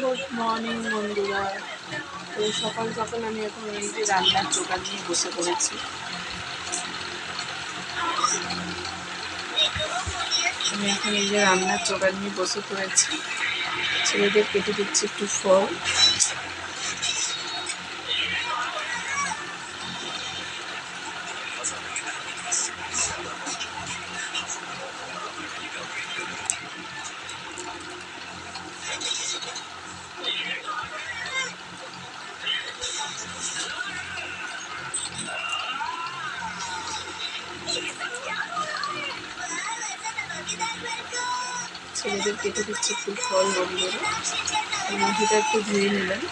Good morning বন্ধুরা তো সকাল সকাল আমি এখন এমনি রান্নার দোকান নিয়ে বসে পড়েছি। আমি এখন এই যে রান্নার জোগাড় নিয়ে বসে পড়েছি। ছেলেদের কেটে দিচ্ছি একটু ফল। কেটে দিচ্ছি একটু ফল বন্ধুরা মুঠিটা একটু ধুয়ে নিলাম।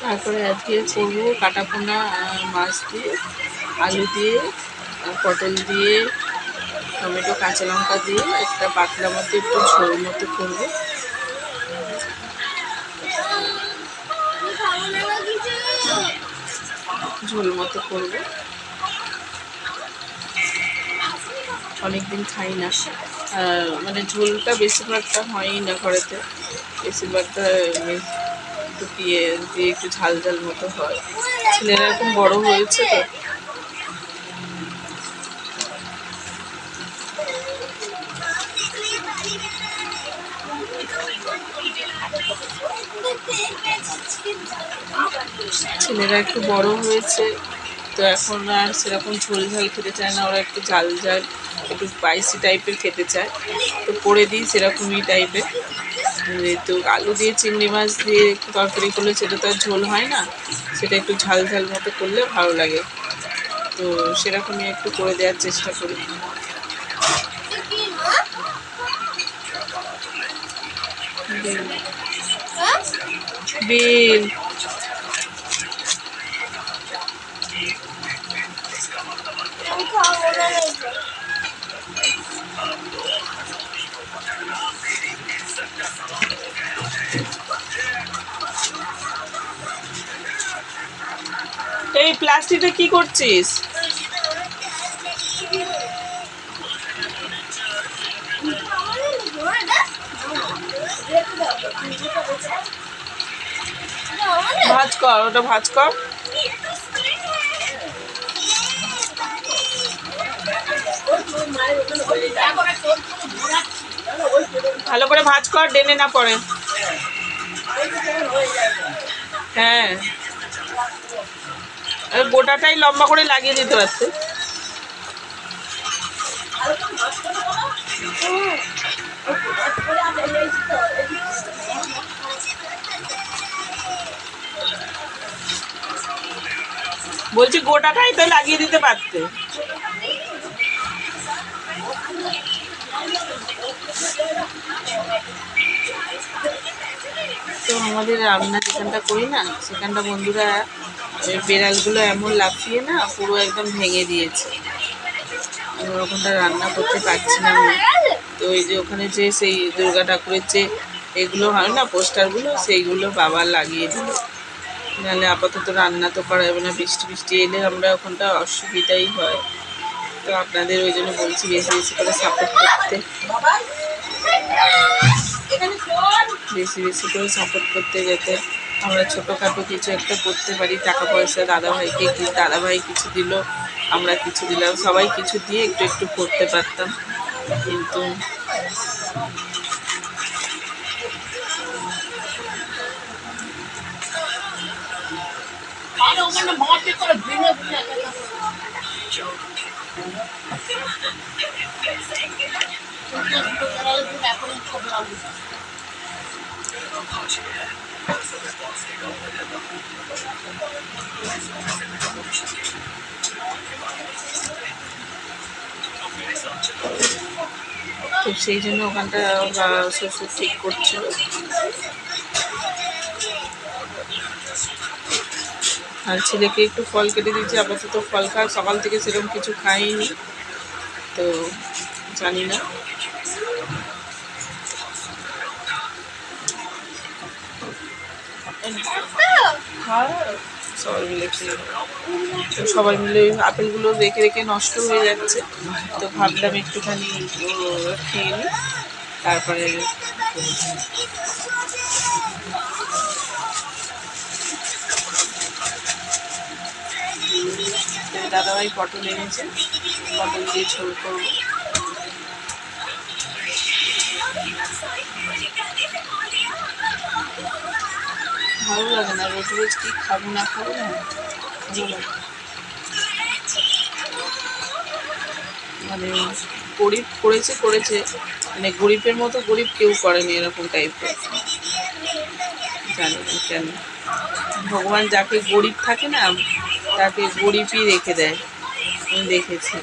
তারপরে আজকে করব কাটাপোনা মাছ দিয়ে, আলু দিয়ে পটল দিয়ে, টমেটো, কাঁচা লঙ্কা দিয়ে, একটা পাতলা মতো একটু ঝোল মতো করব। ঝোল মতো করব। অনেকদিন খাই না। মানে ঝোলটা বেশিরভাগটা হয়ই না ঘরেতে। বেশিরভাগটা একটু দিয়ে দিয়ে একটু ঝাল ঝাল মতো হয়। ছেলেরা এরকম বড় হয়েছে তো। ছেলেরা একটু বড় হয়েছে, তো এখন আর সেরকম ঝোল ঝাল খেতে চায় না, ওরা একটু ঝাল ঝাল, একটু স্পাইসি টাইপের খেতে চায়। তো করে দিই সেরকমই টাইপের তো আলু দিয়ে চিংড়ি মাছ দিয়ে একটু তরকারি করলে সেটা তো আর ঝোল হয় না। সেটা একটু ঝাল ঝাল মতো করলে ভালো লাগে। তো সেরকমই একটু করে দেওয়ার চেষ্টা করি। বিল। এই প্লাস্টিকটা কি করছিস? ভাজ কর, ওটা ভাজ কর। ভালো করে ভাজ কর ডেনে না পড়ে হ্যাঁ। গোটাটাই লম্বা করে লাগিয়ে দিতে পারতে বলছি গোটাটাই তো লাগিয়ে দিতে পারতে। তো আমাদের রান্না যেখানটা করি না, সেখানটা বন্ধুরা বেড়ালগুলো এমন লাফিয়ে না পুরো একদম ভেঙে দিয়েছে। আমি ওরকমটা রান্না করতে পারছিলাম না। তো ওই যে ওখানে যে সেই দুর্গা ঠাকুরের যে এগুলো হয় না পোস্টারগুলো সেইগুলো বাবা লাগিয়ে দিল। নাহলে আপাতত রান্না তো করা যাবে না বৃষ্টি বৃষ্টি এলে আমরা ওখানটা অসুবিধাই হয়। তো আপনাদের ওই জন্য বলছি বেশি বেশি করে সাপোর্ট করতে। বেশি বেশি করে সাপোর্ট করতে যেতে। আমরা ছোটোখাটো কিছু একটা করতে পারি টাকা পয়সা দাদাভাইকে কি দাদাভাই কিছু দিল আমরা কিছু দিলাম। সবাই কিছু দিয়ে একটু একটু করতে পারতাম কিন্তু তো সেই জন্য ওখানটা শ্বশুর ঠিক করছিল। আর ছেলেকে একটু ফল কেটে দিয়েছি, আপাতত ফল খাওয়া সকাল থেকে সেরকম কিছু খাইনি। তো জানি না সবাই মিলে খেয়ে। তো সবাই মিলে আপেলগুলো রেখে রেখে নষ্ট হয়ে যাচ্ছে। তো ভাবলাম একটুখানি খেয়ে নিই। তারপরে দাদাভাই পটল এনেছে। পটল দিয়ে ঝোল করব। ভালো লাগে না, রোজ রোজ কি খাব না খাব না? মানে গরিব করেছে করেছে। মানে গরিবের মতো গরিব কেউ করেনি এরকম টাইপের জানি না কেন। ভগবান যাকে গরিব থাকে না, তাকে গরিবই রেখে দেয়। আমি দেখেছি।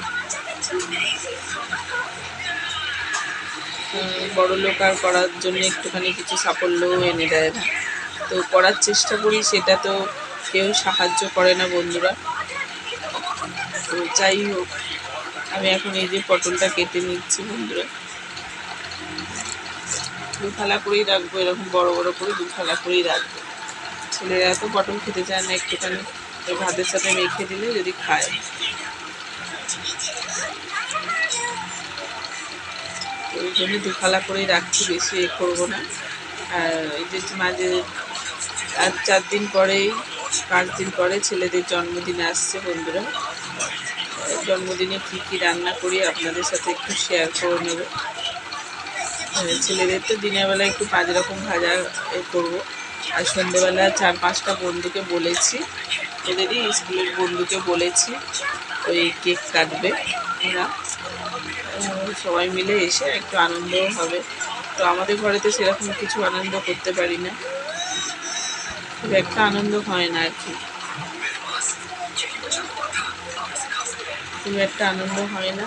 বড় লোক আর করার জন্য একটুখানি কিছু সাফল্যও এনে দেয় না। তো করার চেষ্টা করি, সেটা তো কেউ সাহায্য করে না বন্ধুরা। তো যাই হোক, আমি এখন এই যে পটলটা কেটে নিচ্ছি বন্ধুরা। দু থালা করেই রাখব, এরকম বড় বড় করে দু থালা করেই রাখব। ছেলেরা এত পটল খেতে চায় না একটুখানি ভাতের সাথে মেখে দিলে যদি খায়। তো ওই জন্য দু থালা করেই রাখছি, বেশি এ করব না। আর এই যে মাঝে আর চার দিন পরেই পাঁচ দিন পরে ছেলেদের জন্মদিন আসছে বন্ধুরা। জন্মদিনে কী কী রান্না করি আপনাদের সাথে একটু শেয়ার করে নেব। ছেলেদের তো দিনের বেলা একটু পাঁচ রকম ভাজা করব। আর সন্ধেবেলা চার পাঁচটা বন্ধুকে বলেছি। এদেরই স্কুলের বন্ধুকে বলেছি, ওই কেক কাটবে ওরা। সবাই মিলে এসে একটু আনন্দও হবে। তো আমাদের ঘরে তো সেরকম কিছু আনন্দ করতে পারি না। খুব একটা আনন্দ হয় না আর কি খুব একটা আনন্দ হয় না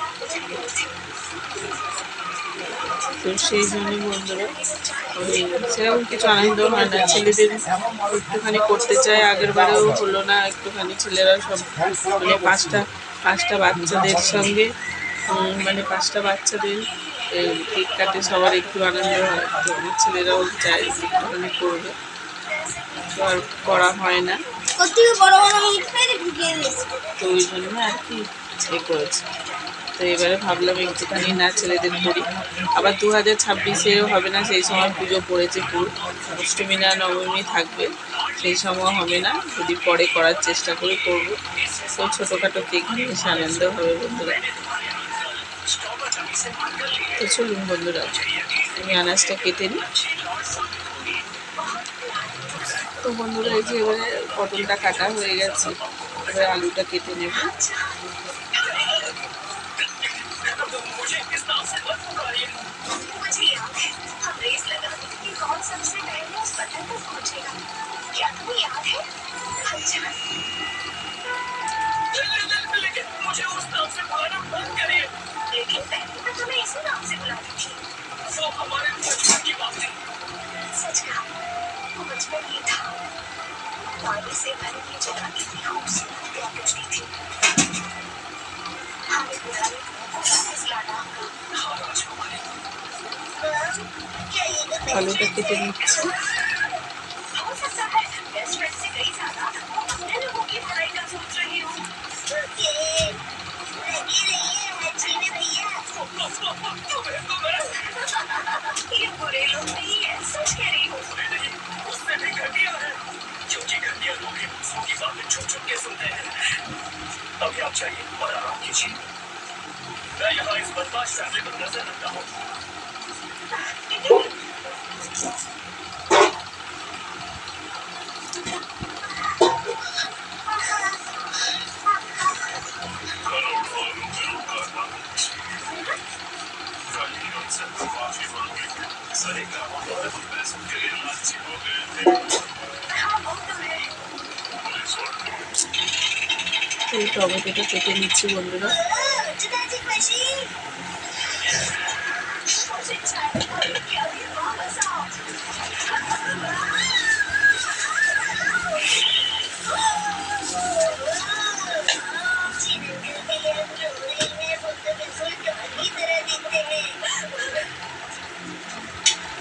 তো সেই জন্য বন্ধুরা সেরকম কিছু আনন্দ হয় না। ছেলেদের একটুখানি করতে চায় আগের বারেও হলো না। একটুখানি ছেলেরা সব মানে পাঁচটা পাঁচটা বাচ্চাদের সঙ্গে মানে পাঁচটা বাচ্চাদের কেক কাটে সবার একটু আনন্দ হয়। তো আমার ছেলেরাও চায় একটুখানি করবে। আর করা হয় না। তো ওই জন্য আর কি। এ করেছে তো এবারে ভাবলাম একটুখানি না ছেলেদের করি। আবার দু হাজার ছাব্বিশেও হবে না, সেই সময় পুজো পড়েছে পুর। অষ্টমী না নবমী থাকবে, সেই সময় হবে না। যদি পরে করার চেষ্টা করে করব। তো ছোটোখাটো কেক বেশ আনন্দ হবে বন্ধুরা। তো চলুন বন্ধুরা, আমি আনাজটা কেটে নিই। তো বন্ধুরা, এই যে এবারে পটলটা কাটা হয়ে গেছে, এবারে আলুটা কেটে নেব। आपको याद है अंजना लेकिन मुझे उस नाम से बुलाना बंद करिए लेकिन पहले मैं तुम्हें इसी नाम से बुलाती थी वो हमारे बचपन की बात है सच कहा वो बचपन ही था पानी से भरी ये जगह कितनी खूबसूरत हुआ करती थी हमें पुराने कुओं को वापस लाना होगा हाँ राजकुमारी क्या ये आलू कट्टी টমেটোটা কেটে নিচ্ছি বন্ধুরা।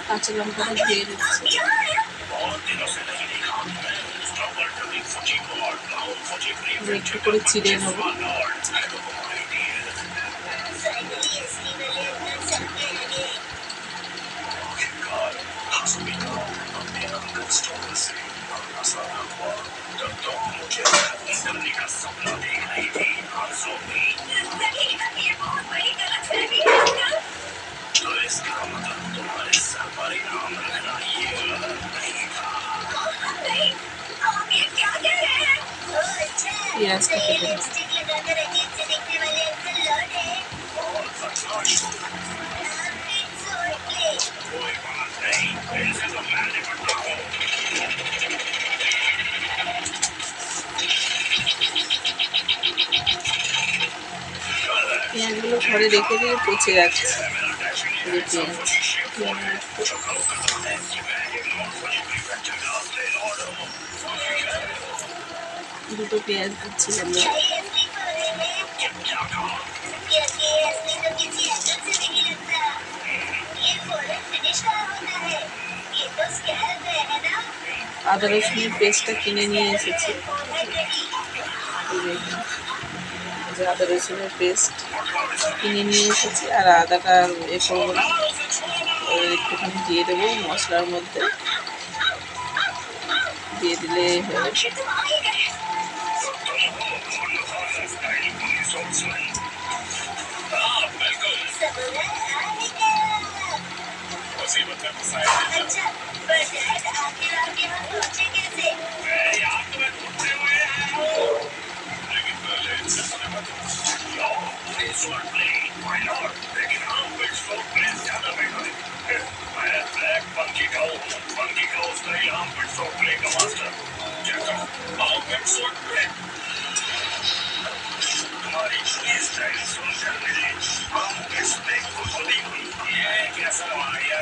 কাঁচা লঙ্কাটা দিয়ে দিচ্ছি। একটু করে চিড়ে নেব পেঁয়াজটা কেটে নিচ্ছি और बदमाश कोई बात नहीं इनसे तो मैं निपटता हूँ পেঁয়াজগুলো ঘরে রেখে দিয়ে পচে যাচ্ছে मेरा डैशिंग এই যে পেঁয়াজ দুটো পেঁয়াজ দিচ্ছি আমরা আদা রসুনের পেস্টটা কিনে নিয়ে এসেছি। আদা রসুনের পেস্ট কিনে নিয়ে এসেছি, আর আদাটা এ করব না। একটুখানি দিয়ে দেবো মশলার মধ্যে। দিয়ে দিলে उसी मतलब अच्छा बजट आखिर आपके यहाँ पहुँचे कैसे? यार तुम्हें ढूंढते हुए आया हूँ लेकिन पहले इनसे समझ लो पुलिस और प्लेन माय लॉर्ड लेकिन हम बिट्स को प्लेन ज़्यादा बैठोगे मैं ब्लैक पंकी का हूँ पंकी का उसका ही हम बिट्स और प्लेन का मास्टर जैसा आओ बिट्स और प्लेन तुम्हारी प्लीज़ टाइम सुन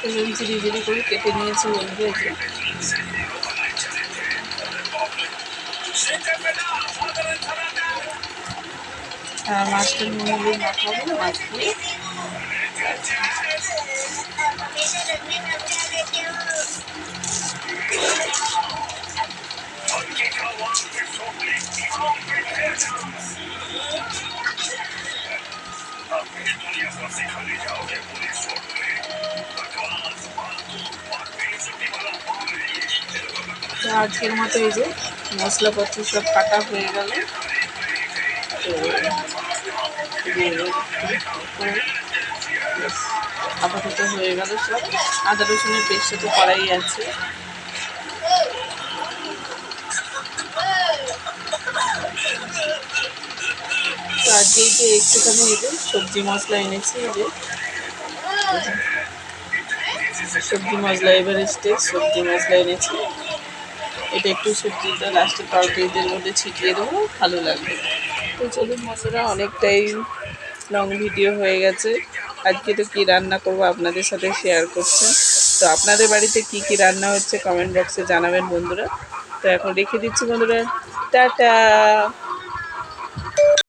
दिखाता हूँ এরকম ঝিরি ঝিরি করে কেটে নিয়েছি বন্ধু এই যে। আর মাছটা নুন হলুদ মাখাবো মাছ দিয়ে आप हमेशा रखने में क्या लेते हो सिखाने जाओगे पुलिस তো আজকের মতো এই যে মশলাপত্র সব কাটা হয়ে গেল। আপাতত হয়ে গেল সব। আদা রসুনের পেস্টটা তো করাই আছে। তো আজকে একটুখানি এই যে সবজি মশলা এনেছি এই যে। সবজি মশলা এবার এভারেস্টে সবজি মশলা এনেছি। এটা একটু সবজিটা লাস্টে তরকারিদের মধ্যে ছিটিয়ে দেবো, ভালো লাগবে। তো চলুন মশলা অনেকটাই লং ভিডিও হয়ে গেছে। আজকে তো কী রান্না করব আপনাদের সাথে শেয়ার করছে। তো আপনাদের বাড়িতে কি কি রান্না হচ্ছে কমেন্ট বক্সে জানাবেন বন্ধুরা। তো এখন রেখে দিচ্ছি বন্ধুরা। টাটা!